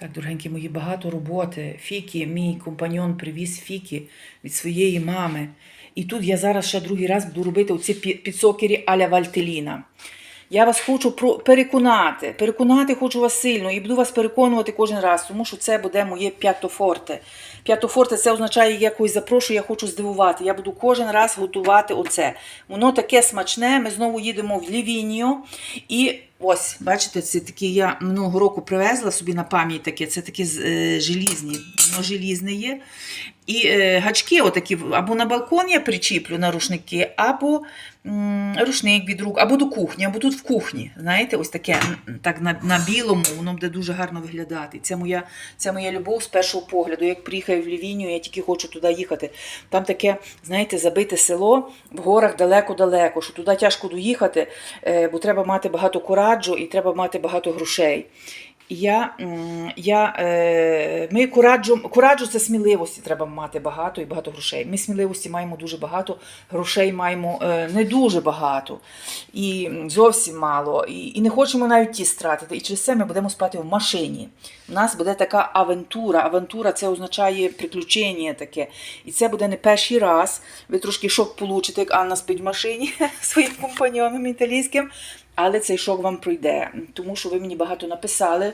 Так, дорогенькі мої, багато роботи. Фікі, мій компаньон привіз фіки від своєї мами. І тут я зараз ще другий раз буду робити оці підсокері аля Вальтеліна. Я вас хочу переконати, переконати хочу вас сильно і буду вас переконувати кожен раз, тому що це буде моє п'ятофорте. П'ятофорте це означає, я когось запрошую, я хочу здивувати. Я буду кожен раз готувати оце. Воно таке смачне. Ми знову їдемо в Лівінію. І ось, бачите, це такі я минулого року привезла собі на пам'ять таке. Це такі е, желізні, воно желізне є. І е, гачки отакі або на балкон я причіплю на рушники, або м, рушник від рук, або до кухні, або тут в кухні. Знаєте, ось таке так на, на білому, воно буде дуже гарно виглядати. Це моя, це моя любов з першого погляду. Як приїхаю в Лівінію, я тільки хочу туди їхати. Там таке, знаєте, забите село в горах далеко-далеко, що туди тяжко доїхати, е, бо треба мати багато кураджу і треба мати багато грошей. Я, я, е, ми кураджу, кураджу це сміливості треба мати багато і багато грошей. Ми сміливості маємо дуже багато, грошей маємо е, не дуже багато і зовсім мало. І, і не хочемо навіть ті стратити. І через це ми будемо спати в машині. У нас буде така авантура. Авантура це означає приключення таке. І це буде не перший раз. Ви трошки шок получите, як Анна спить в машині своїм компаньоном італійським. Але цей шок вам пройде, тому що ви мені багато написали,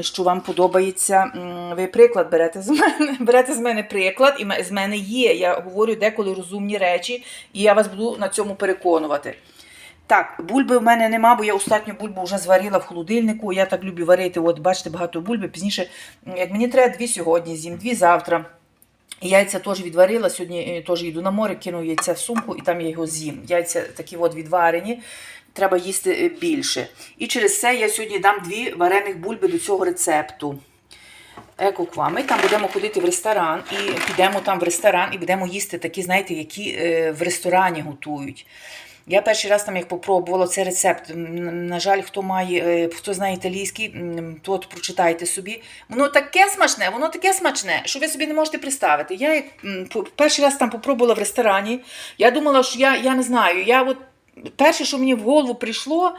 що вам подобається. Ви приклад берете з мене, берете з мене приклад, і з мене є. Я говорю деколи розумні речі, і я вас буду на цьому переконувати. Так, бульби в мене нема, бо я остатню бульбу вже зварила в холодильнику. Я так люблю варити. От бачите, багато бульби. Пізніше, як мені треба, дві сьогодні з'їм, дві завтра. Яйця теж відварила. Сьогодні е, теж йду на море, кину яйця в сумку і там я його з'їм. Яйця такі от відварені. Треба їсти е, більше. І через це я сьогодні дам дві варених бульби до цього рецепту. Екоква. Ми там будемо ходити в ресторан і підемо там в ресторан і будемо їсти такі, знаєте, які е, в ресторані готують. Я перший раз там як попробувала цей рецепт. На жаль, хто має, е, хто знає італійський, то от прочитайте собі. Воно таке смачне, воно таке смачне, що ви собі не можете представити. Я як перший раз там попробувала в ресторані. Я думала, що я, я не знаю. Я от перше, що мені в голову прийшло,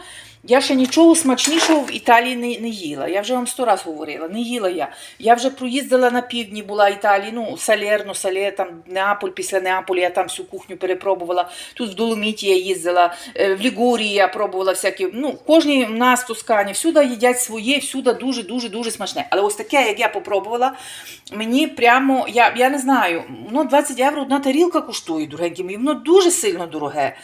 я ще нічого смачнішого в Італії не, не їла. Я вже вам сто раз говорила, не їла я. Я вже проїздила на півдні, була Італії, ну, Салерно, Сале, там Неаполь, після Неаполя я там всю кухню перепробувала. Тут в Доломіті я їздила, е, в Лігурії я пробувала всякі. Ну, кожній в нас в Тоскані, всюди їдять своє, всюди дуже-дуже дуже смачне. Але ось таке, як я попробувала, мені прямо, я, я не знаю, воно 20 євро одна тарілка коштує, дорогенькі мої, воно дуже сильно дороге.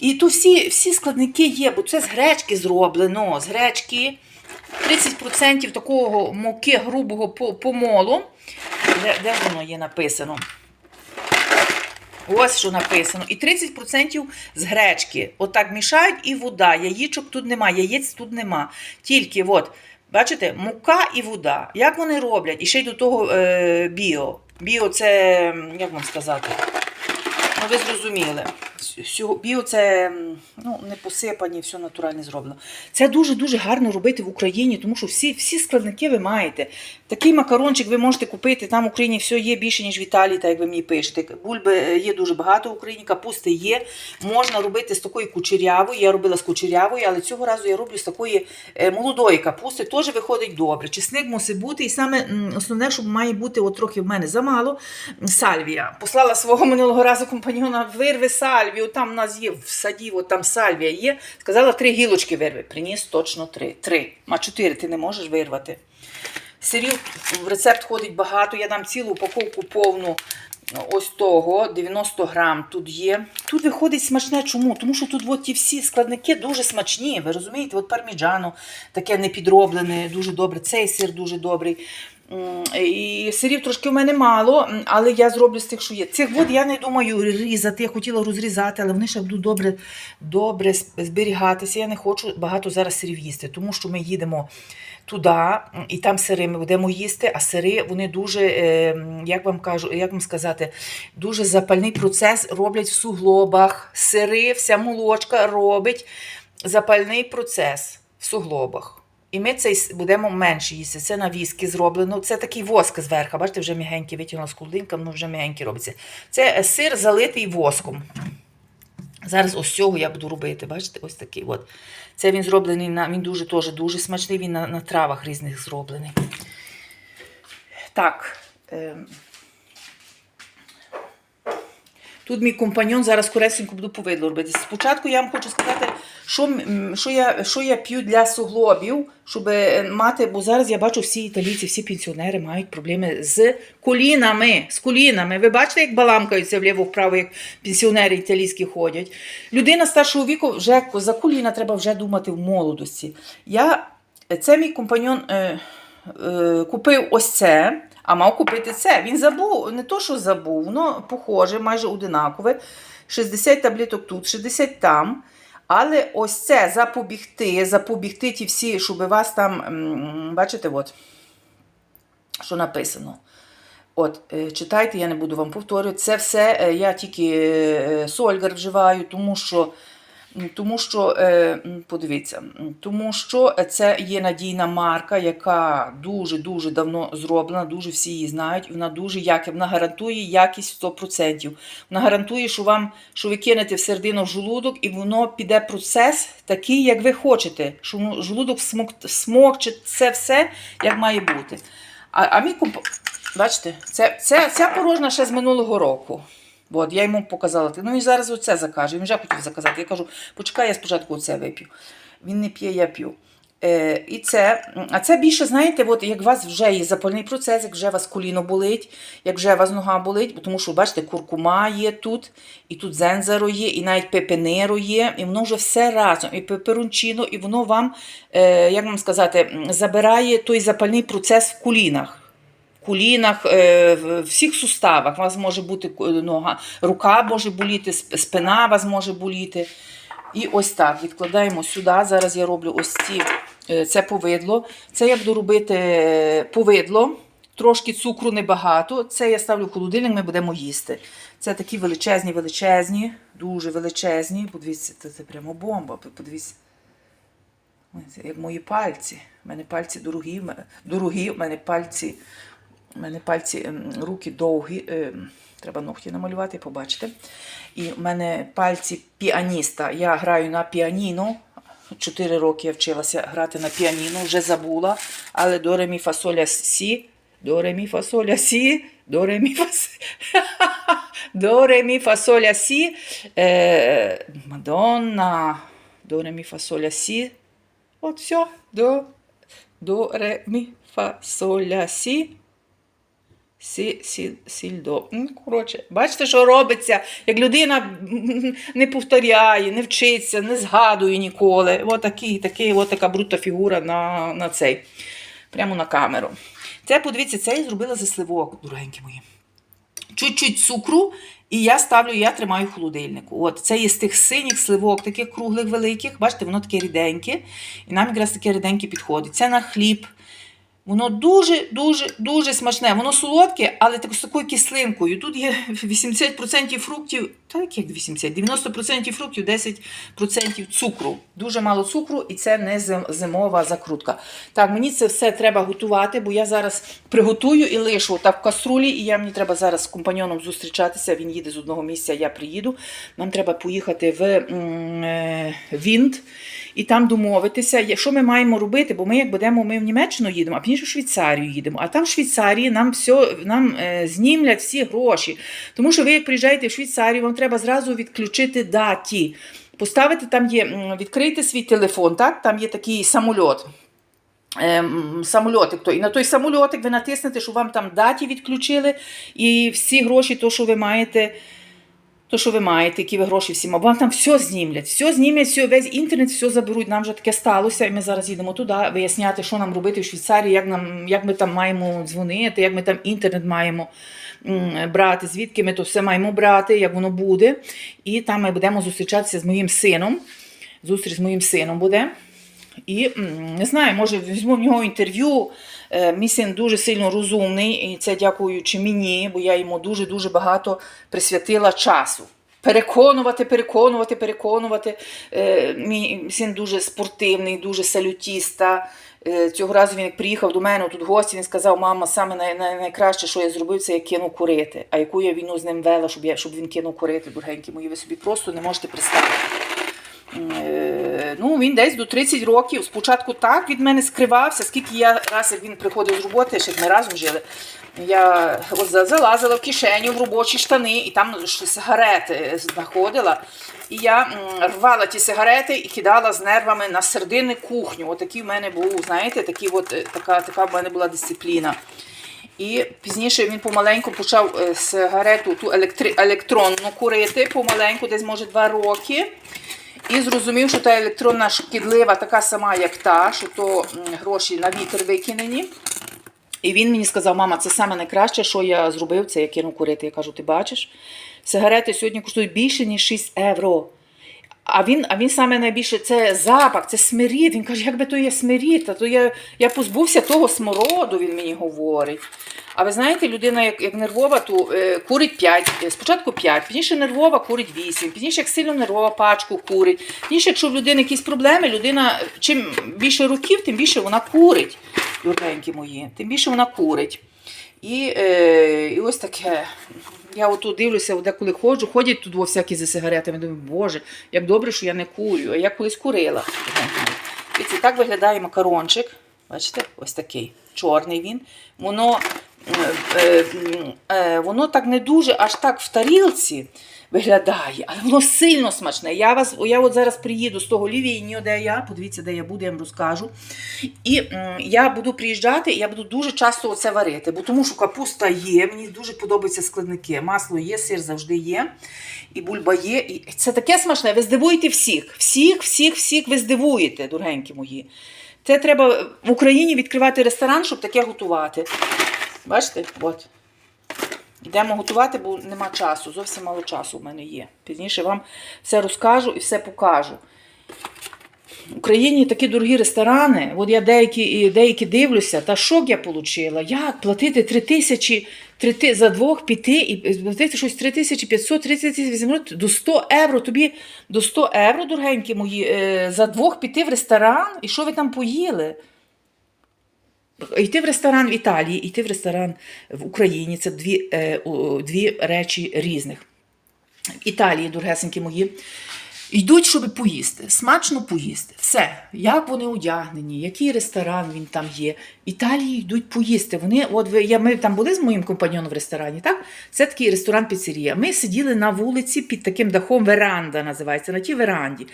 І то всі, всі складники є, бо це з гречки зроблено, з гречки. 30% такого муки грубого помолу. Де, де воно є написано? Ось що написано. І 30% з гречки. Отак мішають і вода. Яєчок тут нема, яєць тут нема. Тільки, от, бачите, мука і вода. Як вони роблять? І ще й до того е, біо. Біо це, як вам сказати? Ну, ви зрозуміли. Біо це ну, не посипані, все натурально зроблено. Це дуже-дуже гарно робити в Україні, тому що всі, всі складники ви маєте. Такий макарончик ви можете купити, там в Україні все є більше, ніж в Італії, так як ви мені пишете. Бульби е, є дуже багато в Україні, капусти є. Можна робити з такої кучерявої. Я робила з кучерявої, але цього разу я роблю з такої е, молодої капусти. Теж виходить добре. Чесник мусить бути. І саме основне, що має бути, от трохи в мене замало, сальвія. Послала свого минулого разу компаньйона, вирви сальвію. Там у нас є в саді, от там сальвія є. Сказала, три гілочки вирви. Приніс точно три. Три. А чотири ти не можеш вирвати. Сирів в рецепт ходить багато. Я дам цілу упаковку повну ось того, 90 грам тут є. Тут виходить смачне. Чому? Тому що тут от ті всі складники дуже смачні. Ви розумієте? От парміджано таке не підроблене, дуже добре. Цей сир дуже добрий. І сирів трошки в мене мало, але я зроблю з тих, що є. Цих вод я не думаю різати. Я хотіла розрізати, але вони ще будуть добре, добре зберігатися. Я не хочу багато зараз сирів їсти, тому що ми їдемо туди, і там сири ми будемо їсти, а сири вони дуже, е, як вам кажу, як вам сказати, дуже запальний процес роблять в суглобах. Сири, вся молочка робить запальний процес в суглобах. І ми цей будемо менше їсти. Це на віскі зроблено. Це такий воск зверху. Бачите, вже м'ягенький витягнула з холодильника, воно вже м'ягенький робиться. Це е, сир залитий воском. Зараз ось цього я буду робити. Бачите, ось такий. От. Це він зроблений на він дуже теж дуже смачний. Він на, на травах різних зроблений. Так. ем, Тут мій компаньон зараз коресенько буду повидло робити. Спочатку я вам хочу сказати, що, що, я, що я п'ю для суглобів, щоб е, мати, бо зараз я бачу всі італійці, всі пенсіонери мають проблеми з колінами. З колінами. Ви бачите, як баламкаються вліво-вправо, як пенсіонери італійські ходять. Людина старшого віку вже за коліна треба вже думати в молодості. Я, це мій компаньон е, е, купив ось це. А мав купити це. Він забув, не то, що забув, воно похоже, майже одинакове. 60 таблеток тут, 60 там. Але ось це запобігти, запобігти ті всі, щоб вас там, бачите, от, що написано. От, е, читайте, я не буду вам повторювати. Це все е, я тільки е, Сольгар вживаю, тому що, тому що е, подивіться, тому що це є надійна марка, яка дуже-дуже давно зроблена, дуже всі її знають. Вона дуже якісна, вона гарантує якість 100%. Вона гарантує, що вам, що ви кинете в середину в желудок, і воно піде процес такий, як ви хочете. Що смок, смокче це все, як має бути. А, а мій комп... Бачите, це, це, ця порожна ще з минулого року. От, я йому показала. Ну він зараз оце закаже. Він вже хотів заказати. Я кажу, почекай, я спочатку оце вип'ю. Він не п'є, я п'ю. Е, і це, а це більше, знаєте, от як у вас вже є запальний процес, як вже у вас коліно болить, як вже у вас нога болить, тому що, бачите, куркума є тут, і тут зензаро є, і навіть пепенеро є, і воно вже все разом, і пеперончино, і воно вам, е, як вам сказати, забирає той запальний процес в колінах колінах, е, в всіх суставах. У вас може бути е, нога, рука може боліти, спина у вас може боліти. І ось так відкладаємо сюди. Зараз я роблю ось ці, е, це повидло. Це я буду робити повидло. Трошки цукру небагато. Це я ставлю в холодильник, ми будемо їсти. Це такі величезні, величезні, дуже величезні. Подивіться, це, це прямо бомба. Подивіться. Як мої пальці. У мене пальці дорогі, дорогі, в мене пальці, в мене пальці, ем, руки довгі. ем, Треба ногті намалювати, побачите. І в мене пальці піаніста. Я граю на піаніно. Чотири роки я вчилася грати на піаніно, вже забула. Але до ремі фасоля сі, до ремі фасоля сі, до ремі фас... до ремі фасоля сі. Е, Мадонна, до ремі фасоля сі. От все, до, до, ре, мі, фа, соля, сі. Сі, сі, сіль, до. М, Коротше, бачите, що робиться, як людина не повторяє, не вчиться, не згадує ніколи. От такий, от така брута фігура на, на цей, прямо на камеру. Це, подивіться, це я зробила зі сливок, дорогенькі мої чуть-чуть цукру, і я ставлю, я тримаю в холодильнику. От це є з тих синіх сливок, таких круглих великих. Бачите, воно таке ріденьке. І нам якраз таке ріденьке підходить. Це на хліб. Воно дуже, дуже, дуже смачне. Воно солодке, але з такою кислинкою. Тут є 80% фруктів, так як 80, 90% фруктів, 10% цукру. Дуже мало цукру, і це не зимова закрутка. Так, мені це все треба готувати, бо я зараз приготую і лишу так в каструлі, і я мені треба зараз з компаньоном зустрічатися. Він їде з одного місця, я приїду. Нам треба поїхати в е, Вінт і там домовитися, що ми маємо робити, бо ми як будемо, ми в Німеччину їдемо, а пізніше в Швейцарію їдемо. А там в Швейцарії нам все нам е, знімлять всі гроші. Тому що ви, як приїжджаєте в Швейцарію, вам треба зразу відключити даті. Поставити там є, м, відкрийте свій телефон, так? Там є такий самольот. Ем, самольотик, то і на той самольотик ви натиснете, що вам там даті відключили, і всі гроші, то, що ви маєте, то, що ви маєте, які ви гроші всі маєте, вам там все знімлять, все знімлять, все, весь інтернет, все заберуть. Нам вже таке сталося, і ми зараз їдемо туди виясняти, що нам робити в Швейцарії, як, нам, як ми там маємо дзвонити, як ми там інтернет маємо брати, звідки ми то все маємо брати, як воно буде. І там ми будемо зустрічатися з моїм сином. Зустріч з моїм сином буде. І не знаю, може візьму в нього інтерв'ю. Е, Мій син дуже сильно розумний, і це дякуючи мені, бо я йому дуже-дуже багато присвятила часу. Переконувати, переконувати, переконувати. Е, Мій син дуже спортивний, дуже салютіста. Е, Цього разу він приїхав до мене тут в гості, він сказав, мама, саме най, най, найкраще, що я зробив, це я кинув курити. А яку я війну з ним вела, щоб, я, щоб він кинув курити, дорогенькі мої, ви собі просто не можете представити. Ну, він десь до 30 років. Спочатку так від мене скривався, скільки я раз, як він приходив з роботи, ще ми разом жили. Я залазила в кишеню в робочі штани і там сигарети знаходила. І я рвала ті сигарети і кидала з нервами на середини кухню. Отакий в мене був, знаєте, такі от, е, така, така в мене була дисципліна. І пізніше він помаленьку почав е, сигарету ту електри... електронну курити, помаленьку, десь може два роки. І зрозумів, що та електронна шкідлива така сама, як та, що то гроші на вітер викинені. І він мені сказав, мама, це саме найкраще, що я зробив, це я кинув курити. Я кажу, ти бачиш, сигарети сьогодні коштують більше, ніж 6 євро. А він, а він саме найбільше це запах, це смирід. Він каже, як би то є смирід, а то я, я позбувся того смороду, він мені говорить. А ви знаєте, людина, як, як нервова, то е, курить 5, е, спочатку 5, пізніше нервова курить 8, пізніше, як сильно нервова пачку курить. Пізніше, якщо в людини якісь проблеми, людина чим більше років, тим більше вона курить, дорогенькі мої, тим більше вона курить. І, е, і ось таке. Я отут дивлюся, деколи ходжу, ходять тут всякі за сигаретами. Думаю, боже, як добре, що я не курю. А я колись курила. Дивіться, так виглядає макарончик. Бачите, ось такий чорний він. Воно, воно так не дуже аж так в тарілці виглядає, але воно сильно смачне. Я вас, я от зараз приїду з того лівійню, де я, подивіться, де я буду, я вам розкажу. І я буду приїжджати, я буду дуже часто оце варити, бо тому що капуста є, мені дуже подобаються складники. Масло є, сир завжди є, і бульба є. І це таке смачне. Ви здивуєте всіх. Всіх, всіх, всіх ви здивуєте, дорогенькі мої. Це треба в Україні відкривати ресторан, щоб таке готувати. Бачите? От. Йдемо готувати, бо нема часу. Зовсім мало часу в мене є. Пізніше вам все розкажу і все покажу. В Україні такі дорогі ресторани. От я деякі, деякі дивлюся, та шок я отримала. Як платити 3 тисячі за двох піти і платити щось 3500, 3800, до 100 євро. Тобі до 100 євро, дорогенькі мої, е, за двох піти в ресторан, і що ви там поїли? Йти в ресторан в Італії, йти в ресторан в Україні це дві, е, дві речі різних. В Італії, дорогесенькі мої, йдуть, щоб поїсти, смачно поїсти. Все, як вони одягнені, який ресторан він там є. Італії йдуть поїсти. Вони, от я, ми там були з моїм компаньоном в ресторані, так? Це такий ресторан піцерія. Ми сиділи на вулиці під таким дахом, веранда називається, на тій веранді.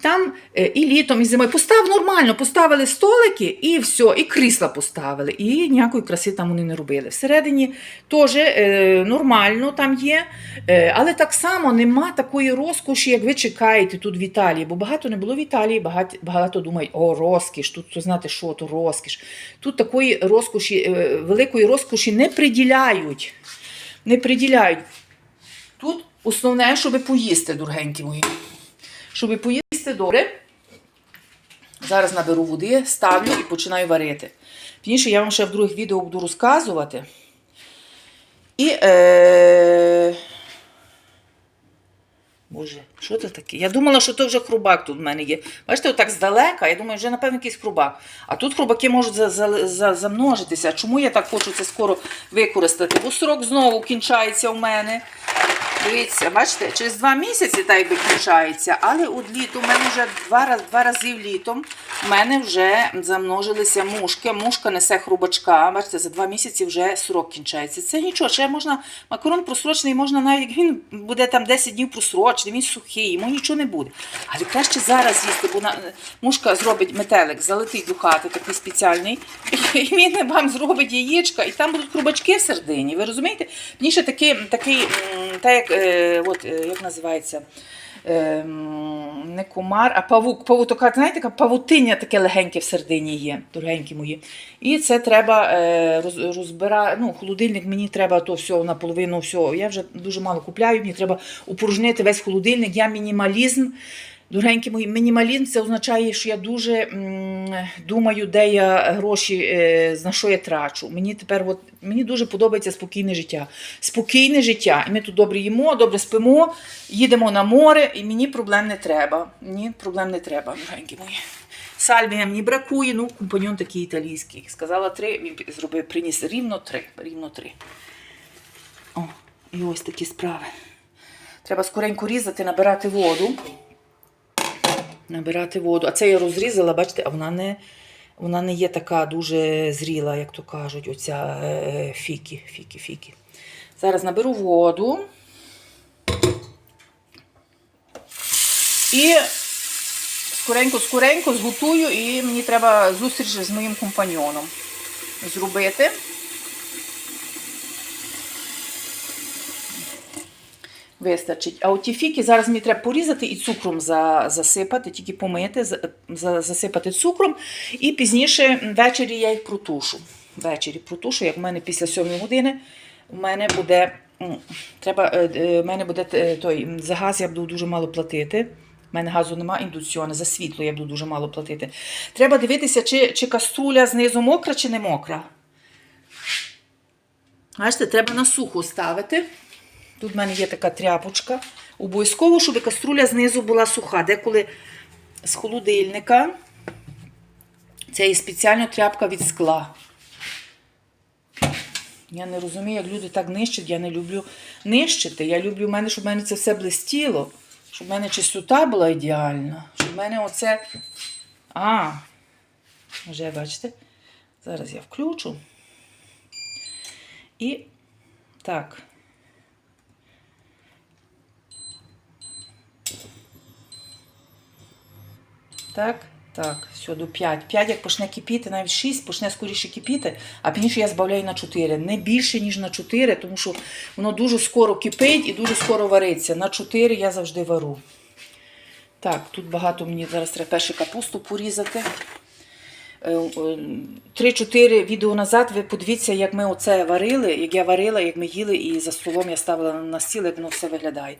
Там е, і літом, і зимою постав нормально, поставили столики і все, і крісла поставили. І ніякої краси там вони не робили. Всередині теж е, нормально там є, е, але так само нема такої розкоші, як ви чекаєте тут в Італії. Бо багато не було в Італії, багато, багато думають, о, розкіш, тут то знати, що то розкіш. Тут такої розкоші, е, великої розкоші не приділяють. Не приділяють. Тут основне, щоб поїсти, дорогенькі мої. Щоб поїсти добре. Зараз наберу води, ставлю і починаю варити. Пізніше я вам ще в других відео буду розказувати. І. Е... Боже, що це таке? Я думала, що то вже хрубак тут в мене є. Бачите, отак здалека, я думаю, вже, напевно, якийсь хрубак. А тут хрубаки можуть за, за, за, замножитися. Чому я так хочу це скоро використати? Бо срок знову кінчається у мене. Дивіться, бачите, через два місяці так якби кінчається, але от літом у мене вже два, раз, два рази в літом у мене вже замножилися мушки. Мушка несе хрубачка. Бачите, за два місяці вже срок кінчається. Це нічого, ще можна, макарон просрочений, можна навіть як він буде там 10 днів просрочений, він сухий, йому нічого не буде. Але краще зараз їсти, бо на, мушка зробить метелик, залетить до хати такий спеціальний, і він вам зробить яєчка, і там будуть хрубачки всередині. Ви розумієте? Пізніше такий, такий м, та як, е, от, е, як називається? Е, не комар, а павук. Павук, знаєте, така павутиння таке легеньке всередині є, дорогенькі мої. І це треба е, роз, розбирати. Ну, холодильник мені треба то все наполовину. все. Я вже дуже мало купляю, мені треба упорожнити весь холодильник. Я мінімалізм. Дорогенькі мої, мінімалізм це означає, що я дуже думаю, де я гроші, е, на що я трачу. Мені тепер от, мені дуже подобається спокійне життя. Спокійне життя. І ми тут добре їмо, добре спимо, їдемо на море, і мені проблем не треба. Мені проблем не треба, дорогенькі мої. Сальвія мені бракує, ну, компаньон такий італійський. Сказала три, він зробив, приніс рівно три. Рівно три. О, і ось такі справи. Треба скоренько різати, набирати воду. Набирати воду. А це я розрізала, бачите, а вона не, вона не є така дуже зріла, як то кажуть, оця е, фікі, фікі. Зараз наберу воду. І скоренько, скоренько зготую, і мені треба зустріч з моїм компаньйоном зробити. Вистачить. А от ті фіки зараз мені треба порізати і цукром засипати, тільки помити, за, за- засипати цукром. І пізніше ввечері я їх протушу. Ввечері протушу, як в мене після 7 години, у мене буде. Треба, е, е, в мене буде е, той, за газ я буду дуже мало платити. У мене газу немає індукціону, за світло я буду дуже мало платити. Треба дивитися, чи, чи каструля знизу мокра, чи не мокра. Бачите, треба на сухо ставити. Тут в мене є така тряпочка. Обов'язково, щоб каструля знизу була суха. Деколи з холодильника. Це є спеціальна тряпка від скла. Я не розумію, як люди так нищать. Я не люблю нищити. Я люблю в мене, щоб в мене це все блистіло, щоб в мене чистота була ідеальна. Щоб в мене оце. А, вже бачите? Зараз я включу. І так. Так, так, до 5. 5 як почне кипіти, навіть 6 почне скоріше кипіти, а пізніше я збавляю на 4. Не більше, ніж на 4, тому що воно дуже скоро кипить і дуже скоро вариться. На 4 я завжди вару. Так, тут багато мені зараз треба перше капусту порізати. Е, е, 3-4 відео назад ви подивіться, як ми оце варили, як я варила, як ми їли, і за столом я ставила на стіл, як воно все виглядає.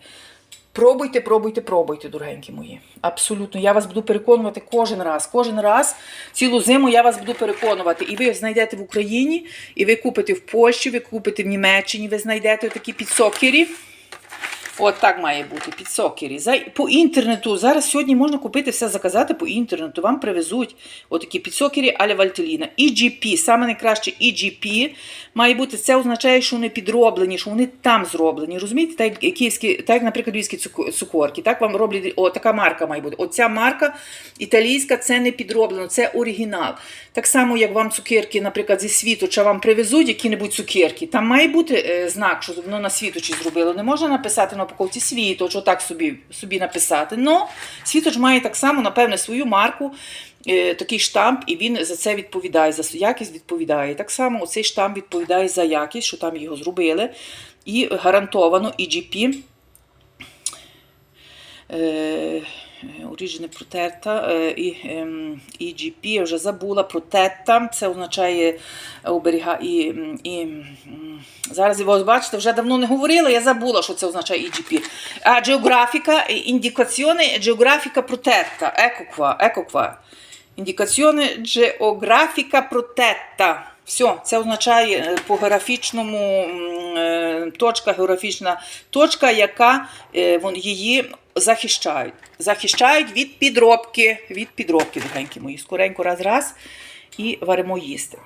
Пробуйте, пробуйте, пробуйте, дорогенькі мої. Абсолютно. Я вас буду переконувати кожен раз. Кожен раз, цілу зиму я вас буду переконувати. І ви знайдете в Україні, і ви купите в Польщі, ви купите в Німеччині, ви знайдете такі підсокері. От так має бути підсокері. За, по інтернету. Зараз сьогодні можна купити все заказати по інтернету. Вам привезуть отакі підсокері аля Вальтеліна. EGP, саме найкраще EGP має бути. Це означає, що вони підроблені, що вони там зроблені. Розумієте, так київські, наприклад, львівські цукорки. Так вам роблять, така марка має бути. Оця марка італійська, це не підроблено, це оригінал. Так само, як вам цукерки, наприклад, зі світоча вам привезуть які-небудь цукерки. Там має бути е, знак, що воно на світочі зробило. Не можна написати на упаковці світоч, отак собі, собі написати. Но світоч має так само, напевне, свою марку, е, такий штамп, і він за це відповідає, за якість відповідає. Так само цей штамп відповідає за якість, що там його зробили. І гарантовано EGP. Е, Оріжіне протерта е, і EGP, я вже забула, протетта, це означає оберіга і, зараз бачите, вже давно не говорила, я забула, що це означає EGP. А geografica, індикаціони ecco qua, ecco qua. Індикаціони geografica protetta. Все, це означає по географічному точка, географічна точка, яка її захищають. Захищають від підробки, від підробки, дорогенькі мої. Скоренько раз раз і варимо їсти.